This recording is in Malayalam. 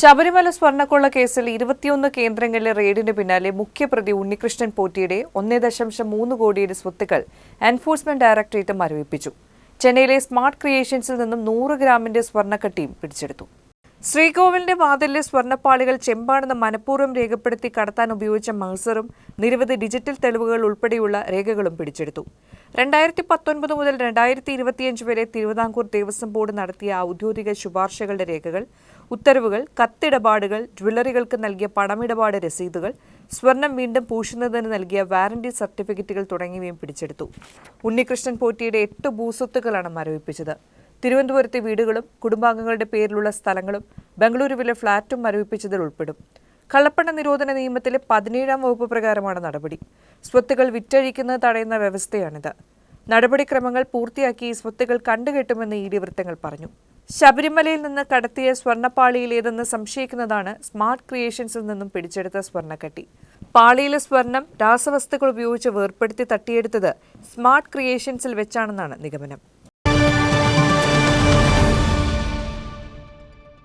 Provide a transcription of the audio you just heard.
ശബരിമല സ്വർണക്കൊള്ള കേസിൽ ഇരുപത്തിയൊന്ന് കേന്ദ്രങ്ങളിലെ റെയ്ഡിന് പിന്നാലെ മുഖ്യപ്രതി ഉണ്ണികൃഷ്ണൻ പോറ്റിയുടെ ഒന്നേ ദശാംശം മൂന്ന് കോടിയുടെ സ്വത്തുക്കൾ എൻഫോഴ്സ്മെന്റ് ഡയറക്ടറേറ്റ് മരവിപ്പിച്ചു. ചെന്നൈയിലെ സ്മാർട്ട് ക്രിയേഷൻസിൽ നിന്നും നൂറ് ഗ്രാമിന്റെ സ്വർണക്കട്ടിയും പിടിച്ചെടുത്തു. ശ്രീകോവിലിന്റെ വാതിലിലെ സ്വർണപ്പാളികൾ ചെമ്പാണെന്ന് മനഃപൂർവം രേഖപ്പെടുത്തി കടത്താൻ ഉപയോഗിച്ച മഹസറും നിരവധി ഡിജിറ്റൽ തെളിവുകൾ ഉൾപ്പെടെയുള്ള രേഖകളും പിടിച്ചെടുത്തു. രണ്ടായിരത്തി പത്തൊൻപത് മുതൽ രണ്ടായിരത്തി ഇരുപത്തിയഞ്ച് വരെ തിരുവിതാംകൂർ ദേവസ്വം ബോർഡ് നടത്തിയ ഔദ്യോഗിക ശുപാർശകളുടെ രേഖകൾ ഉത്തരവുകൾ കത്തിടപാടുകൾ ജ്വല്ലറികൾക്ക് നൽകിയ പണമിടപാട് രസീതുകൾ സ്വർണം വീണ്ടും പൂശുന്നതിന് നൽകിയ വാറന്റി സർട്ടിഫിക്കറ്റുകൾ തുടങ്ങിയവയും പിടിച്ചെടുത്തു. ഉണ്ണികൃഷ്ണൻ പോറ്റിയുടെ എട്ട് ഭൂസ്വത്തുക്കളാണ് മരവിപ്പിച്ചത്. തിരുവനന്തപുരത്തെ വീടുകളും കുടുംബാംഗങ്ങളുടെ പേരിലുള്ള സ്ഥലങ്ങളും ബംഗളൂരുവിലെ ഫ്ളാറ്റും മരവിപ്പിച്ചതിൽ ഉൾപ്പെടും. കള്ളപ്പണ നിരോധന നിയമത്തിലെ പതിനേഴാം വകുപ്പ് പ്രകാരമാണ് നടപടി. സ്വത്തുകൾ വിറ്റഴിക്കുന്നത് തടയുന്ന വ്യവസ്ഥയാണിത്. നടപടിക്രമങ്ങൾ പൂർത്തിയാക്കി സ്വത്തുകൾ കണ്ടുകെട്ടുമെന്ന് ഇ ഡി വൃത്തങ്ങൾ പറഞ്ഞു. ശബരിമലയിൽ നിന്ന് കടത്തിയ സ്വർണപ്പാളിയിലേതെന്ന് സംശയിക്കുന്നതാണ് സ്മാർട്ട് ക്രിയേഷൻസിൽ നിന്നും പിടിച്ചെടുത്ത സ്വർണക്കട്ടി. പാളിയിലെ സ്വർണം രാസവസ്തുക്കൾ ഉപയോഗിച്ച് വേർപ്പെടുത്തി തട്ടിയെടുത്തത് സ്മാർട്ട് ക്രിയേഷൻസിൽ വെച്ചാണെന്നാണ് നിഗമനം.